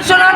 সোনার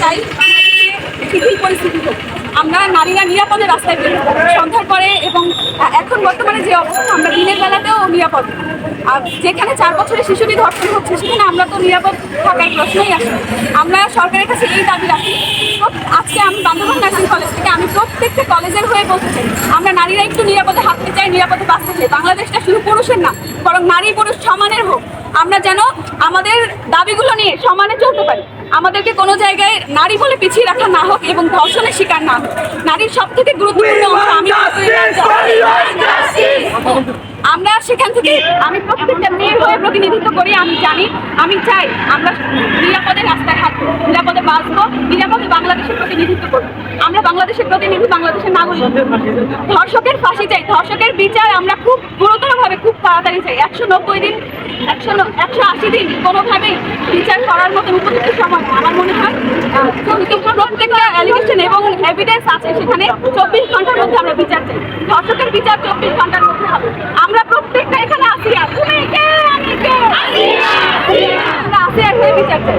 চাই পরিস্থিতি আমরা নারীরা নিরাপদে রাস্তায় বের সন্ধ্যার পরে এবং এখন বর্তমানে যে অবস্থা, আমরা দিনের বেলাতেও নিরাপদ। আর যেখানে চার বছরের শিশুটি ধর্ষণ হচ্ছে, সেখানে আমরা তো নিরাপদ থাকার প্রশ্নই আসে আমরা সরকারের কাছে এই দাবি রাখি। আজকে আমি বান্ধবন নার্সিং কলেজ থেকে আমি প্রত্যেকটা কলেজের হয়ে বলতে আমরা নারীরা একটু নিরাপদে হাঁটতে চাই, নিরাপদে বাঁচতে চাই। বাংলাদেশটা শুধু পুরুষের না, বরং নারী পুরুষ সমানের হোক। আমরা যেন আমাদের দাবিগুলো নিয়ে সমানে চলতে পারি। আমাদেরকে কোনো জায়গায় নারী বলে পিছিয়ে রাখা না হোক এবং ধর্ষণের শিকার না হোক। নারীর সব থেকে গুরুত্বপূর্ণ অংশ আমি আমরা সেখান থেকে আমি প্রত্যেকটা মেয়ের হয়ে প্রতিনিধিত্ব করি আমি জানি আমি চাই আমরা নিরাপদে রাস্তায় হাঁটবো নিরাপদে বাঁচবো নিরাপদে বাংলাদেশের প্রতিনিধিত্ব করব আমরা বাংলাদেশের প্রতিনিধি বাংলাদেশের নাগরিক। ধর্ষকের ফাঁসি চাই। ধর্ষকের বিচার আমরা খুব গুরুতরভাবে খুব তাড়াতাড়ি চাই। একশো নব্বই দিন একশো একশো আশি দিন কোনোভাবেই বিচার করার মতো উপযুক্ত সময় আমার মনে হয় প্রত্যেকটা অ্যালিগেশন এবং এভিডেন্স আছে সেখানে চব্বিশ ঘণ্টার মধ্যে আমরা বিচার চাই। ধর্ষকের বিচার চব্বিশ ঘণ্টার মধ্যে হবে। আমরা প্রত্যেকটা এখানে আসি তুমি কে? বিচার চাই।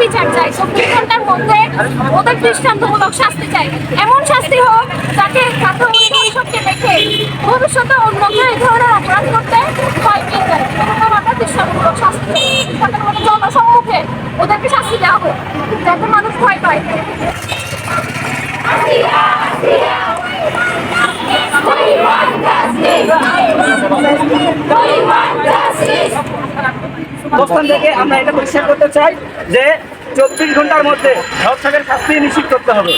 ধর্ষকদের বিচার চাই। চব্বিশ মধ্যে ওদের দৃষ্টান্তমূলক শাস্তি চাই। এমন শাস্তি হোক যাতে ওই ধর্ষককে দেখে ভবিষ্যতে অন্য কেউ এই ধরনের অপরাধ করতে ভয় পেয়ে যায়। এরকম আমরা দৃষ্টান্তমূলক শাস্তি তাদের মতো জনসম্মুখে ওদেরকে শাস্তি দেওয়া হোক, যাতে মানুষ ভয় পায়। অবস্থান থেকে আমরা এটা পরিষ্কার করতে চাই যে চব্বিশ ঘণ্টার মধ্যে ধর্ষকের শাস্তি নিশ্চিত করতে হবে।